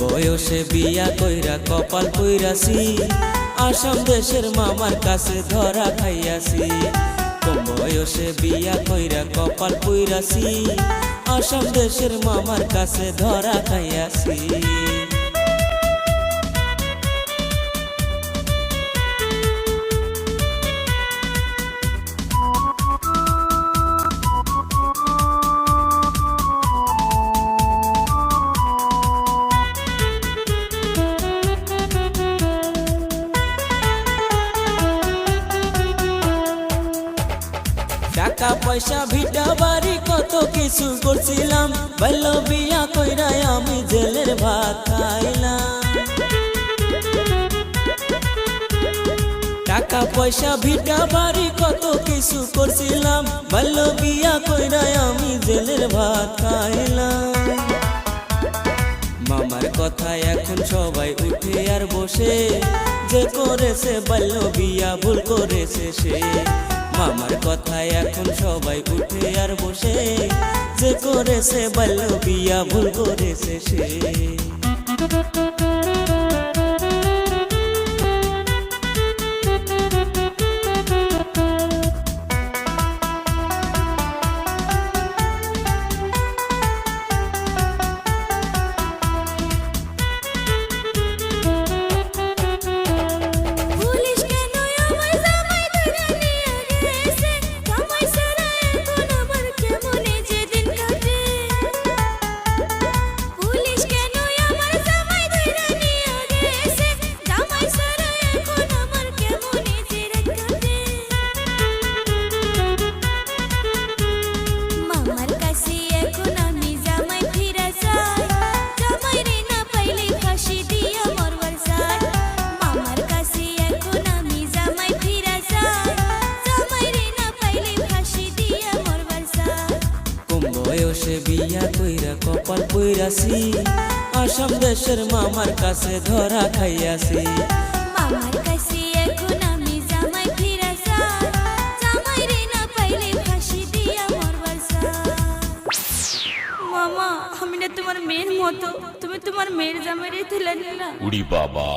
বয়সে বিয়া কইরা কপাল কইরাছি আসাম দেশের মামার কাছে ধরা খাইয়াছি। কম বয়সে বিয়া কইরা কপাল পুইরাছি আসাম দেশের মামার কাছে ধরা খাইয়াছি। টাকা পয়সা, ভিটা বাড়ি কত কিছু করছিলাম। বাল্য বিয়া কইরাই আমি জেলের ভাত খাইলাম। টাকা পয়সা, ভিটা বাড়ি কত কিছু করছিলাম। বাল্য বিয়া কইরাই আমি জেলের ভাত খাইলাম। মামার কথা এখন সবাই উঠে আর বসে। যে করেছে বাল্য বিয়া, ভুল করেছে সে। মামার কথা এখন সবাই উঠে আর বসে। যে করেছে বাল্য বিয়া ভুল করেছে সে। বয়সে বিয়া কইরা কপাল কইরাছি আসাম দেশের মামার কাছে ধরা খাইয়াছি। মামার কাছে এখন আমি জামাই ফিরে যাই জামাই রে না পাইলে ফাঁসি দিয়া মরবার মামা আমি না তোমার মেয়ের মতো। তুমি তোমার মেয়ের জামাই রে নিলা। উড়ি বাবা।